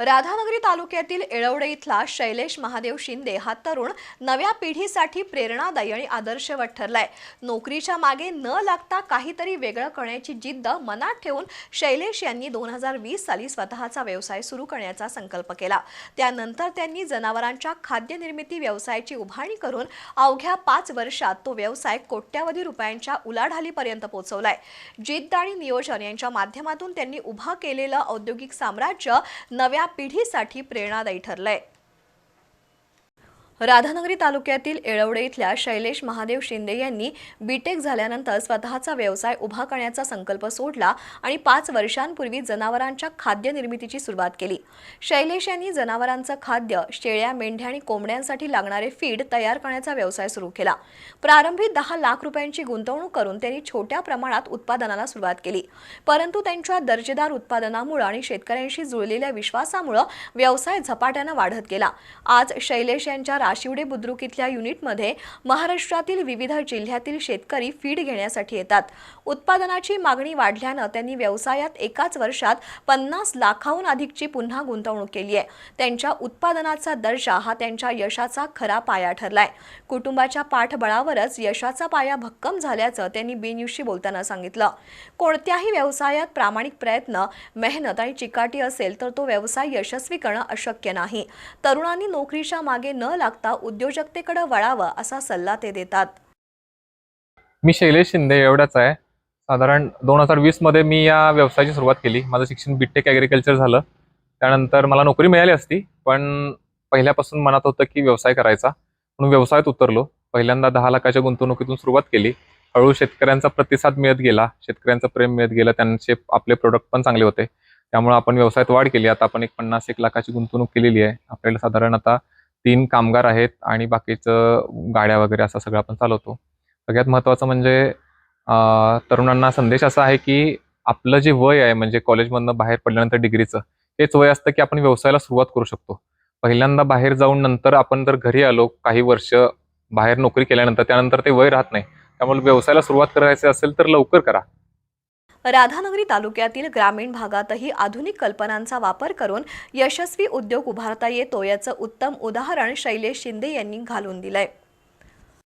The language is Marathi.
राधानगरी तालुक्यातील एळवडे इथला शैलेश महादेव शिंदे हा तरुण नव्या पिढीसाठी प्रेरणादायी आणि आदर्शवत ठरलाय. नोकरीच्या मागे न लागता काहीतरी वेगळं करण्याची जिद्द मनात ठेवून शैलेश यांनी दोन हजार वीस साली स्वतःचा व्यवसाय सुरू करण्याचा संकल्प केला. त्यानंतर त्यांनी जनावरांच्या खाद्यनिर्मिती व्यवसायाची उभारणी करून अवघ्या पाच वर्षात तो व्यवसाय कोट्यावधी रुपयांच्या उलाढालीपर्यंत पोहोचवलाय. जिद्द आणि नियोजन यांच्या माध्यमातून त्यांनी उभा केलेलं औद्योगिक साम्राज्य नव्या पिढीसाठी प्रेरणादायी ठरलंय. राधानगरी तालुक्यातील येळवडे इथल्या शैलेश महादेव शिंदे यांनी बीटेक झाल्यानंतर स्वतःचा व्यवसाय उभा करण्याचा संकल्प सोडला आणि पाच वर्षांपूर्वी जनावरांच्या खाद्य निर्मितीची सुरुवात केली. शैलेश यांनी जनावरांचं खाद्य शेळ्या मेंढ्या आणि कोंबड्यांसाठी लागणारे फीड तयार करण्याचा व्यवसाय सुरू केला. प्रारंभी दहा लाख रुपयांची गुंतवणूक करून त्यांनी छोट्या प्रमाणात उत्पादनाला सुरुवात केली. परंतु त्यांच्या दर्जेदार उत्पादनामुळे आणि शेतकऱ्यांशी जुळलेल्या विश्वासामुळे व्यवसाय झपाट्यानं वाढत गेला. आज शैलेश यांच्या आशिवडे बुद्रुक इथल्या युनिटमध्ये महाराष्ट्रातील विविध जिल्ह्यातील शेतकरी फीड घेण्यासाठी येतात. उत्पादनाची मागणी वाढल्यानं त्यांनी व्यवसायात एकाच वर्षात पन्नास लाखाहून अधिकची पुन्हा गुंतवणूक केली आहे. त्यांच्या उत्पादनाचा दर्जा हा त्यांच्या यशाचा खरा पाया ठरलाय. कुटुंबाच्या पाठबळावरच यशाचा पाया भक्कम झाल्याचं त्यांनी बीन्यूजशी बोलताना सांगितलं. कोणत्याही व्यवसायात प्रामाणिक प्रयत्न मेहनत आणि चिकाटी असेल तर तो व्यवसाय यशस्वी करणं अशक्य नाही. तरुणांनी नोकरीच्या मागे न लागता उद्योजकतेकडे वळावं असा सल्ला ते देतात. मी शैलेश शिंदे एवढाच आहे. साधारण दोन हजार वीसमध्ये मी या व्यवसायाची सुरुवात केली. माझं शिक्षण बीटेक ॲग्रिकल्चर झालं. त्यानंतर मला नोकरी मिळाली असती पण पहिल्यापासून मनात होतं की व्यवसाय करायचा. म्हणून व्यवसायात उतरलो. पहिल्यांदा दहा लाखाच्या गुंतवणुकीतून सुरुवात केली. हळूहळू शेतकऱ्यांचा प्रतिसाद मिळत गेला. शेतकऱ्यांचं प्रेम मिळत गेलं. त्यांचे आपले प्रोडक्ट पण चांगले होते. त्यामुळे आपण व्यवसायात वाढ केली. आता आपण एक पन्नास एक लाखाची गुंतवणूक केलेली आहे. आपल्याला साधारण आता तीन कामगार आहेत आणि बाकीचं गाड्या वगैरे असं सगळं आपण चालवतो. सगळ्यात महत्त्वाचं म्हणजे तरुणांना संदेश असा आहे की आपलं जे वय आहे म्हणजे कॉलेजमधनं बाहेर पडल्यानंतर डिग्रीचं हेच वय असतं की आपण व्यवसायाला सुरुवात करू शकतो. पहिल्यांदा बाहेर जाऊन नंतर आपण जर घरी आलो काही वर्ष बाहेर नोकरी केल्यानंतर त्यानंतर ते वय राहत नाही. त्यामुळे व्यवसायाला सुरुवात करायची असेल तर लवकर करा. राधानगरी तालुक्यातील ग्रामीण भागातही आधुनिक कल्पनांचा वापर करून यशस्वी उद्योग उभारता येतो याचं उत्तम उदाहरण शैलेश शिंदे यांनी घालून दिलंय.